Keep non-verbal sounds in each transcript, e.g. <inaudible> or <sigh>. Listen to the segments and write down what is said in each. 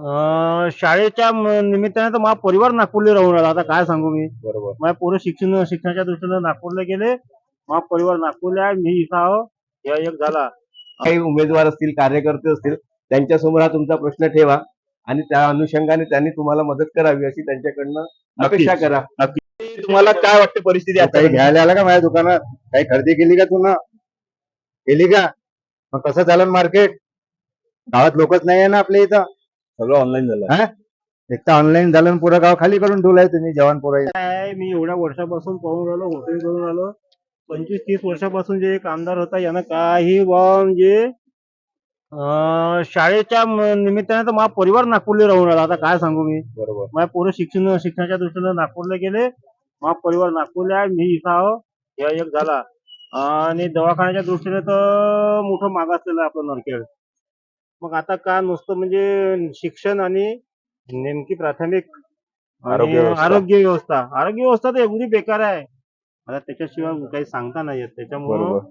शाळेच्या निमित्ताने तर माझा परिवार नागपूरला राहून राहिला. आता काय सांगू मी? बरोबर. माझ्या पोरं शिक्षण शिक्षणाच्या दृष्टीने नागपूरला गेले. माझा परिवार नागपूरला आहे. मी इथं आहो. या एक झाला. काही उमेदवार असतील कार्यकर्ते असतील त्यांच्यासमोर हा तुमचा प्रश्न ठेवा आणि त्या अनुषंगाने त्यांनी तुम्हाला मदत करावी अशी त्यांच्याकडनं अपेक्षा करा. तुम्हाला काय वाटते परिस्थिती तू काही घ्यायला आला का माझ्या दुकानात? काही खरेदी केली का तू ना? केली का? मग कसं चालन मार्केट गावात लोकच नाही आहे ना आपल्या इथं. सगळं ऑनलाईन झालं. एक तर ऑनलाईन झालं आणि पुरं गाव खाली करून ठेवलंय तुम्ही जवान पोरं. काय मी एवढ्या वर्षापासून पाहून राहिलो हॉटेल करून राहिलो. पंचवीस तीस वर्षापासून जे एक आमदार होता यानं काही बा म्हणजे अं, शाळेच्या म- निमित्ताने तर माझा परिवार नागपूरला राहून राहिला. आता काय सांगू मी? बरोबर. माझ्या पोरं शिक्षण शिक्षणाच्या दृष्टीने नागपूरला गेले माझा परिवार नागपूरला आहे मी इथं आहो. या एक झाला. आणि दवाखान्याच्या दृष्टीने तर मोठं मागासलेलं आहे आपलं नरखेड. मग आता का नुसतं म्हणजे शिक्षण आणि नेमकी प्राथमिक आणि आरोग्य व्यवस्था. आरोग्य व्यवस्था. आरोग्य व्यवस्था तर एवढी बेकार आहे. आता त्याच्याशिवाय काही सांगता नाही येत. त्याच्यामुळं बरोबर.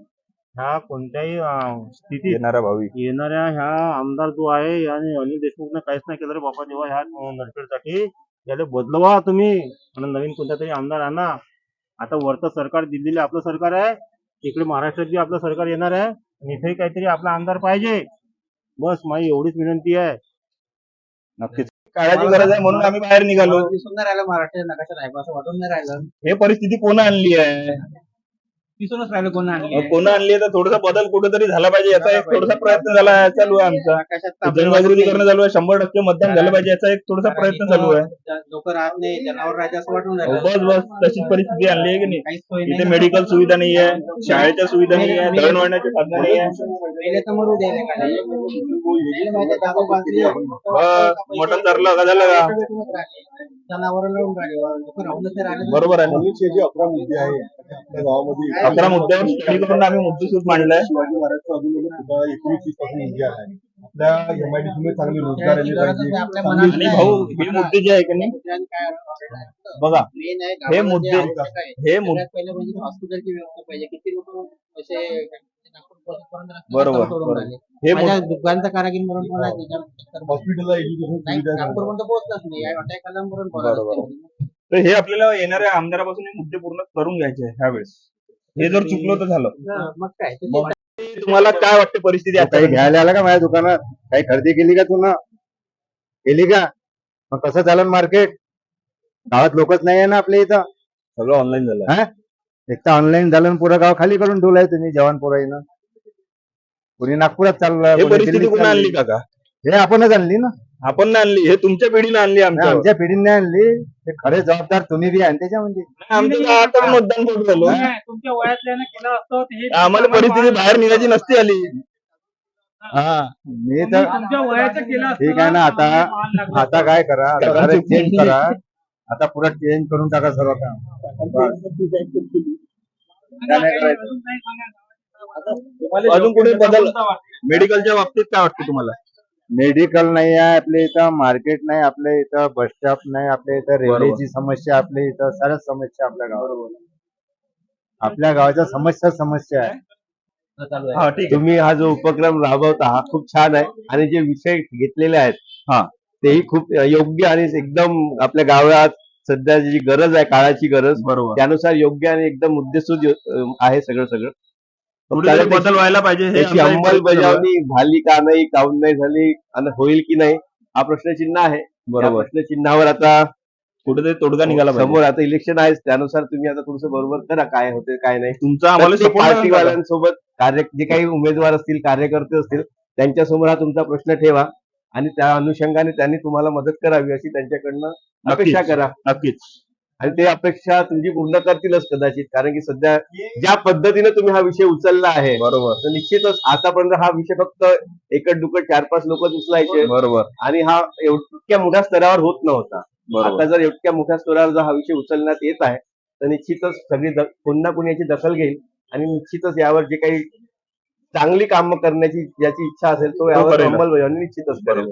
ह्या कोणत्याही अं, स्थितीत येणारा भावी. येणाऱ्या ह्या आमदार जो आहे आणि अनिल देशमुखने काहीच नाही केलं रे बाबा तेव्हा ह्या नरखेडसाठी याला बदलवा तुम्ही. आणि नवीन कोणता तरी आमदार आणा. आता वरचं सरकार दिल्लीला आपलं सरकार आहे. इकडे महाराष्ट्रात बी आपलं सरकार येणार आहे. आणि इथेही काहीतरी आपला आमदार पाहिजे. बस माझी एवढीच विनंती आहे. नक्कीच. काळाची गरज आहे म्हणून आम्ही बाहेर निघालो. दिसून नाही राहिलं महाराष्ट्र नकाशात आहे असं वाटून नाही राहिलं. हे परिस्थिती कोण आणली आहे? दिसूनच राहिलं कोण आणली कोण आणली आहे तर थोडासा बदल कुठेतरी झाला पाहिजे याचा एक थोडासा प्रयत्न झाला चालू आहे आमचा. जनजागृती करणं चालू आहे शंभर टक्के मतदान झालं पाहिजे याचा एक थोडासा प्रयत्न चालू आहे. लोक राहत नाही जनावर राहते असं वाटून हो, राहिलं बस बस तशीच परिस्थिती आणली आहे की नाही? काहीच सोय इथे नाही मेडिकल सुविधा नाही आहे शाळेच्या सुविधा नाही आहे दळणवळणाची साधनं नाही आहे. पहिले तर मरू द्यायला का नाही? माहिती आहे, बस, मटण धरलं का झालं का? जनावर लढून राहिले लोक राहूनच नाही राहिले. बरोबर आहे ना. जे अकरा मुद्दे आहे आपल्या गावामध्ये अकरा मुद्द्यावर स्टडी करून आम्ही मुद्देसूद मांडलाय शिवाजी महाराजचा अजून सुद्धा एकोणीस तीसपासून मुद्दे आहे. आपल्या एमआयडीसी मध्ये चांगले रोजगार आले पाहिजे. आणि भाऊ हे मुद्दे जे आहे की नाही? बघा हे मुद्दे. हे म्हणजे हॉस्पिटलची व्यवस्था पाहिजे. किती लोक असे नागपूरपर्यंत रस्ते बरोबर. हे दुकानचा कारागीर म्हणून हॉस्पिटलला एज्युकेशन बरोबर. तर हे आपल्याला येणाऱ्या आमदारापासून हे मुद्दे पूर्ण करून घ्यायचे आहे ह्यावेळेस. हे जर चुकलं तर झालं. मग काय? मग तुम्हाला काय वाटते परिस्थिती आता? काही घ्यायला आला का माझ्या दुकानात? काही खरेदी केली का तू ना? केली का? मग कसं चालन मार्केट? गावात लोकच नाही आहे ना आपल्या इथं. सगळं ऑनलाईन झालं एक तर ऑनलाईन झालं आणि पुरं गाव खाली करून ठेवलंय तुम्ही जवान पोराईनं कुणी नागपुरात चाललं हे कोणी परिस्थिती कोण. आणली काका? हे आपणच आणली ना. आपण नाही आणली हे तुमच्या पिढीने आणली आमच्या आमच्या पिढीने आणली. ते खरे जबाबदार तुम्ही बी आहे त्याच्यामध्ये. आमचं तर आता मतदान करून झालो तुमच्या वयातल्यानं केलं असतं ते हे आम्हाला परिस्थिती बाहेर निघायची नसती आली. हा मी तर तुमच्या वयाचं केलं असतं ठीक आहे ना आता आता काय करा? आता चेंज करा. आता पुढे चेंज करून टाका सर्व काम. काय नाही करायचं. अजून कुठे बदल मेडिकलच्या बाबतीत काय वाटतं तुम्हाला? मेडिकल नाही आहे आपल्या इथं मार्केट नाही आपल्या इथं बस स्टॉप नाही आपल्या इथं रेल्वेची समस्या आपल्या इथं साऱ्याच समस्या आपल्या गावात. आपल्या गावाच्या समस्या समस्या आहे. हा तुम्ही हा जो उपक्रम राबवता हा खूप छान आहे. आणि जे विषय घेतलेले आहेत हा. तेही खूप योग्य आणि एकदम आपल्या गावात सध्या जी गरज आहे काळाची गरज बरोबर. त्यानुसार योग्य आणि एकदम मुद्देसूद आहे सगळं सगळं. बदल व्हायला पाहिजे हे त्याची. अंमलबजावणी झाली का नाही काऊन नाही झाली आणि होईल की नाही हा प्रश्नचिन्ह आहे बरोबर प्रश्नचिन्हावर आता कुठेतरी तोडगा निघाला पाहिजे समोर आता इलेक्शन आहे त्यानुसार तुम्ही आता थोडस बरोबर करा काय होते काय नाही तुमचा. पार्टीवाल्यांसोबत कार्य जे काही उमेदवार असतील कार्यकर्ते असतील त्यांच्यासमोर हा तुमचा प्रश्न ठेवा आणि त्या अनुषंगाने त्यांनी तुम्हाला मदत करावी अशी त्यांच्याकडनं अपेक्षा. करा नक्कीच आणि ते अपेक्षा तुमची पूर्ण करतीलच कदाचित कारण की सध्या ज्या पद्धतीने तुम्ही हा विषय उचलला आहे बरोबर. तर निश्चितच आतापर्यंत हा विषय फक्त एकट दुकट चार पाच लोक उचलायचे. बरोबर. आणि हा एव- इतक्या मोठ्या स्तरावर होत नव्हता. आता जर इतक्या मोठ्या स्तरावर जर हा विषय उचलण्यात येत आहे तर निश्चितच सगळी कोणी ना कोणी याची दखल घेईल. आणि निश्चितच यावर जे काही चांगली कामं करण्याची ज्याची इच्छा असेल तो यावर. अंमलबजावणी निश्चितच करेल.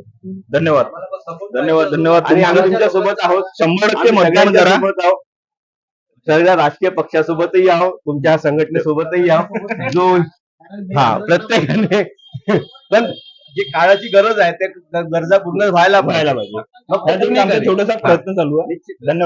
धन्यवाद. धन्यवाद धन्यवाद. आणि आम्ही तुमच्या तुमच्यासोबत आहोत. शंभर टक्के मतदान करा. सगळ्या राजकीय पक्षासोबतही आहोत. तुमच्या संघटनेसोबतही <laughs> आहोत. जो हा प्रत्येकाने. पण जे काळाची गरज आहे त्या गरजा पूर्ण व्हायला व्हायला पाहिजे. छोटासा प्रयत्न चालू आहे. धन्यवाद.